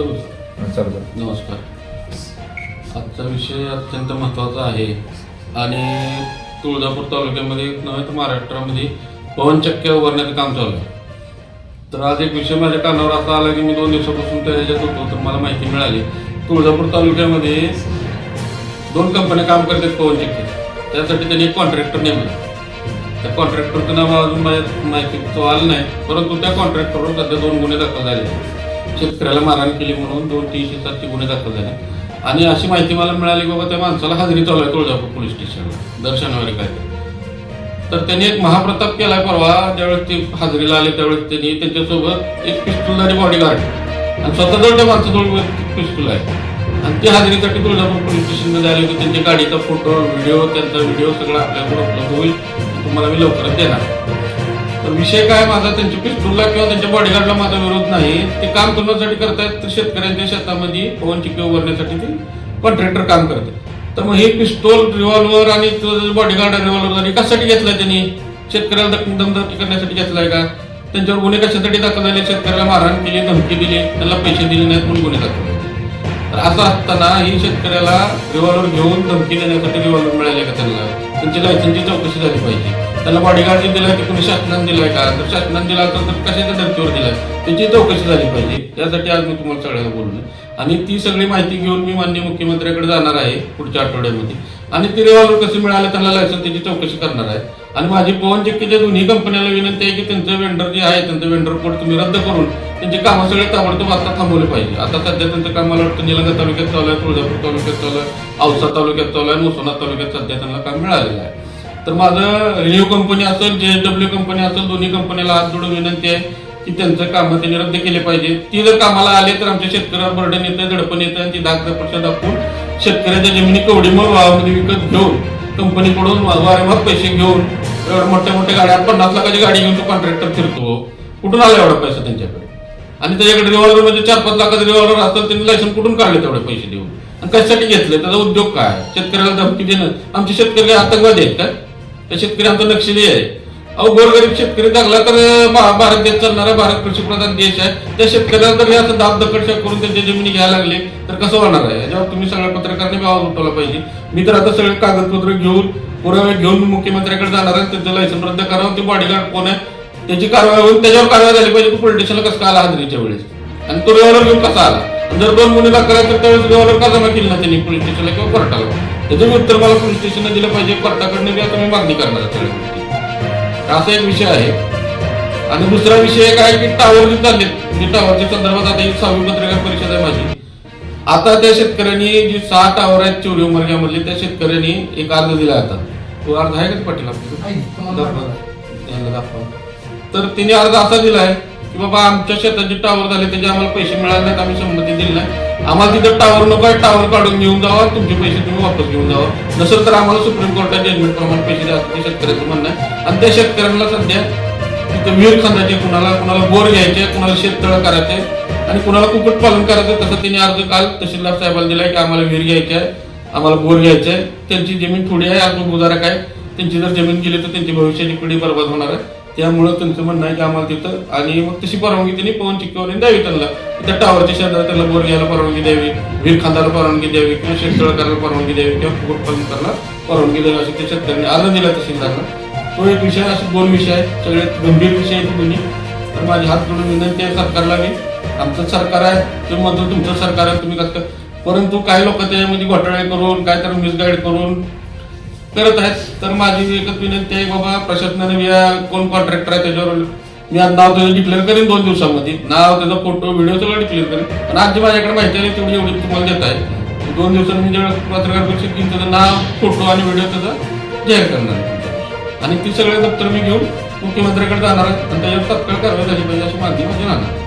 नमस्कार. आजचा विषय अत्यंत महत्त्वाचा आहे. आणि तुळजापूर तालुक्यामध्ये नव्हे तर महाराष्ट्रामध्ये पवनचक्क्या उभारण्याचं काम चालू आहे. तर आज एक विषय माझ्या कानावर असा आला की मी दोन दिवसापासून त्या ह्याच्यात होतो तर मला माहिती मिळाली. तुळजापूर तालुक्यामध्ये दोन कंपन्या काम करतात पवनचक्की त्यासाठी त्यांनी एक कॉन्ट्रॅक्टर नेमला. त्या कॉन्ट्रॅक्टरचं नाव अजून माझ्या माहिती तो आलं नाही परंतु त्या कॉन्ट्रॅक्टरवर सध्या दोन गुन्हे दाखल झाले शेतकऱ्याला मारहाण केली म्हणून दोन तीनशे सातशे गुन्हे दाखल झाले. आणि अशी माहिती मला मिळाली की बाबा त्या माणसाला हाजरी चालू आहे तुळजापूर पोलीस स्टेशनला. दर शनिवारी काय तर त्यांनी एक महाप्रताप केला परवा ज्यावेळेस ते हाजरीला आले त्यावेळेस त्यांनी त्यांच्यासोबत एक पिस्तुलधारी बॉडीगार्ड आणि स्वतःजवळ त्या माणसाजवळ पिस्तूल आहे. आणि ते हाजरीसाठी तुळजापूर पोलीस स्टेशनला जायला होते. त्यांच्या गाडीचा फोटो व्हिडिओ त्यांचा व्हिडिओ सगळा आपल्याकडे उपलब्ध होईल. तुम्हाला मी लवकरच देणार. तर विषय काय माझा त्यांच्या पिस्तूलला किंवा त्यांच्या बॉडीगार्डला माझा विरोध नाही. ते काम करण्यासाठी करतायत तर शेतकऱ्यांच्या शेतामध्ये पवन चिक्की उभारण्यासाठी ते कॉन्ट्रॅक्टर काम करतात. तर मग हे पिस्तोल रिव्हॉल्वर आणि बॉडीगार्ड रिव्हॉल्वर आणि कशासाठी घेतलाय त्यांनी? शेतकऱ्याला दम- करण्यासाठी घेतलाय का? त्यांच्यावर गुन्हे कशासाठी दाखल झाले? शेतकऱ्याला मारहाण केली धमकी दिली त्यांना पैसे दिले नाहीत म्हणून गुन्हे दाखल तर असं असताना ही शेतकऱ्याला रिव्हॉल्वर घेऊन धमकी देण्यासाठी रिव्हॉल्वर मिळाले का त्यांना? त्यांची लायसन्सची चौकशी झाली पाहिजे. त्याला बॉडीगार्ड दिला की तुम्ही कोणी शासनाने दिलाय का? तर शासनाने दिला तर कशाच्या धर्तीवर दिलाय? त्याची चौकशी झाली पाहिजे. त्यासाठी आज मी तुम्हाला सगळ्यांना बोललो आणि ती सगळी माहिती घेऊन मी माननीय मुख्यमंत्र्याकडे जाणार आहे पुढच्या आठवड्यामध्ये. आणि ती रिव्हॉल्वर कसे मिळाले त्यांना लायसन्स त्याची चौकशी करणार आहे. आणि माझी पवन चक्कीच्या दोन्ही कंपन्याला विनंती आहे की त्यांचं वेंडर जे आहे त्यांचं वेंडर कोड तुम्ही रद्द करून त्यांची कामं सगळे ताबडतोब आता थांबवले पाहिजे. आता सध्या त्यांचं काम मला वाटतं निलंगा तालुक्यात चालू आहे तुळजापूर तालुक्यात चालू आहे औसा तालुक्यात चालू आहे मोसोना तालुक्यात सध्या त्यांना काम मिळालेलं आहे. तर माझं रिन्यू कंपनी असेल जे डब्ल्यू कंपनी असेल दोन्ही कंपन्याला हात जोडून विनंती आहे की त्यांचं काम त्यांनी रद्द केले पाहिजे. ती जर कामाला आले तर आमच्या शेतकऱ्यावर बर्डन येतं दडपण येतं आणि ती दाग दपक्षा दाखवून शेतकऱ्याच्या जमिनी कवडीमुळे वाहमध्ये विकत घेऊन कंपनीकडून वारेमात पैसे घेऊन एवढ्या मोठ्या मोठ्या गाड्या पन्नास लाखाची गाडी घेऊन तो कॉन्ट्रॅक्टर फिरतो. कुठून आला एवढा पैसा त्यांच्याकडे? आणि त्याच्याकडे रिव्हॉल्वर म्हणजे चार पाच लाखाचं रिव्हॉल्वर असतात त्यांनी लायसन कुठून काढले तेवढे पैसे देऊन? आणि कशासाठी घेतले? त्याचा उद्योग काय? शेतकऱ्याला धमकी देणं? आमचे शेतकरी आतंकवादी आहेत का? त्या शेतकरी आमचा नक्षली आहे. अहो गोरगरीब शेतकरी जगला तर भारत देश चालणारा भारत कृषीप्रधान देश आहे. त्या शेतकऱ्याला जर असं दाब दकड करून त्यांच्या जमिनी घ्यायला लागले तर कसं होणार आहे? याच्यावर तुम्ही सगळ्या पत्रकारांनी आवाज उठवला पाहिजे. मी तर आता सगळे कागदपत्र घेऊन पुरावे घेऊन मुख्यमंत्र्याकडे जाणार आहे. त्यांचं लायसन रद्द करावं. ते बॉडीगार्ड कोण आहे? त्याची कारवाई होऊन त्याच्यावर कारवाई झाली पाहिजे. तो पोलिटिशियनला कसं आला हाजरीच्या वेळेस? आणि तो रिव्हॉल्वर घेऊन कसा आला? जर दोन गुन्हे दाखल तर त्यावेळेस रिव्हॉल्वर का जमा केली ना त्यांनी? पोलीस स्टेशनला किंवा कोर्टाला त्याचं उत्तर मला पोलीस स्टेशनला दिलं पाहिजे कोर्टाकडनं बी आता मी मागणी करणार आहे सगळ्या गोष्टी. असा एक विषय आहे. आणि दुसरा विषय एक आहे की टावर जे चालले. म्हणजे टावरच्या संदर्भात आता एक सहावी पत्रकार परिषद आहे माझी. आता त्या शेतकऱ्यांनी जी सहा टावर आहेत चोरी उमरग्यामधले त्या शेतकऱ्यांनी एक अर्ज दिला आता. तो अर्ज आहे का पाटील. तर तिने अर्ज असा दिलाय की बाबा आमच्या शेताचे टावर झाले त्याचे आम्हाला पैसे मिळाले नाहीत आम्ही संमती दिली नाही. आम्हाला तिथं टावर नको आहे टावर काढून घेऊन जावा तुमचे पैसे तुम्ही वापस घेऊन जावा. नसेल तर आम्हाला सुप्रीम कोर्टात जजमेंट प्रमाण पैसे द्या ते शेतकऱ्याचं म्हणणं आहे. आणि त्या शेतकऱ्यांना सध्या तिथं विहीर खांदायचे कुणाला कुणाला बोर घ्यायचे कुणाला शेततळ करायचे आणि कुणाला कुक्कुटपालन करायचं तसं त्यांनी अर्ज काल तहसीलदार साहेबांना दिलाय की आम्हाला विहीर घ्यायची आहे आम्हाला बोर घ्यायचे आहे. त्यांची जमीन थोडी आहे आत्मगुजारक आहे. त्यांची जर जमीन गेली तर त्यांची भविष्याची पिढी बरबाद होणार आहे. त्यामुळं त्यांचं म्हणणं आहे की आम्हाला तिथं आणि मग तशी परवानगी त्यांनी पवन चिक्कीवाल्यांनी द्यावी त्यांना. त्या टावरच्या शेजारी त्यांना बोर घ्यायला परवानगी द्यावी वीर खांदाला परवानगी द्यावी किंवा शेततळ करायला परवानगी द्यावी किंवा कुक्कुट परवानगी द्यावी अशी त्या शेतकऱ्यांनी अर्ज दिला तहसीलदारला तो एक विषय असे दोन विषय आहेत सगळे गंभीर विषय आहेत दोन्ही. तर माझी हात जोडून विनंती आहे सरकारला मी आमचं सरकार आहे तुम्ही म्हणतो तुमचं सरकार आहे तुम्ही कसं परंतु काही लोक त्याच्यामध्ये घोटाळे करून काय तर मिसगाईड करून करत आहेत. तर माझी एकच विनंती आहे बाबा प्रशासनाने या कोण कॉन्ट्रॅक्टर आहे त्याच्यावर मी आज नाव त्याचं डिक्लेअर करेन दोन दिवसामध्ये. नाव त्याचा फोटो व्हिडिओ सगळं डिक्लेअर करेन. पण आज जी माझ्याकडे माहिती आहे तेवढी एवढी तुम्हाला देत आहे. दोन दिवसांनी मी जेव्हा पत्रकार परिषद घेईन त्याचं नाव फोटो आणि व्हिडिओ त्याचा जाहीर करणार. आणि ती सगळे दप्तर मी घेऊन मुख्यमंत्र्याकडे जाणार आहे. आणि त्याच्यावर तत्काळ कारवाई झाली पाहिजे अशी मागणी माझी राहणार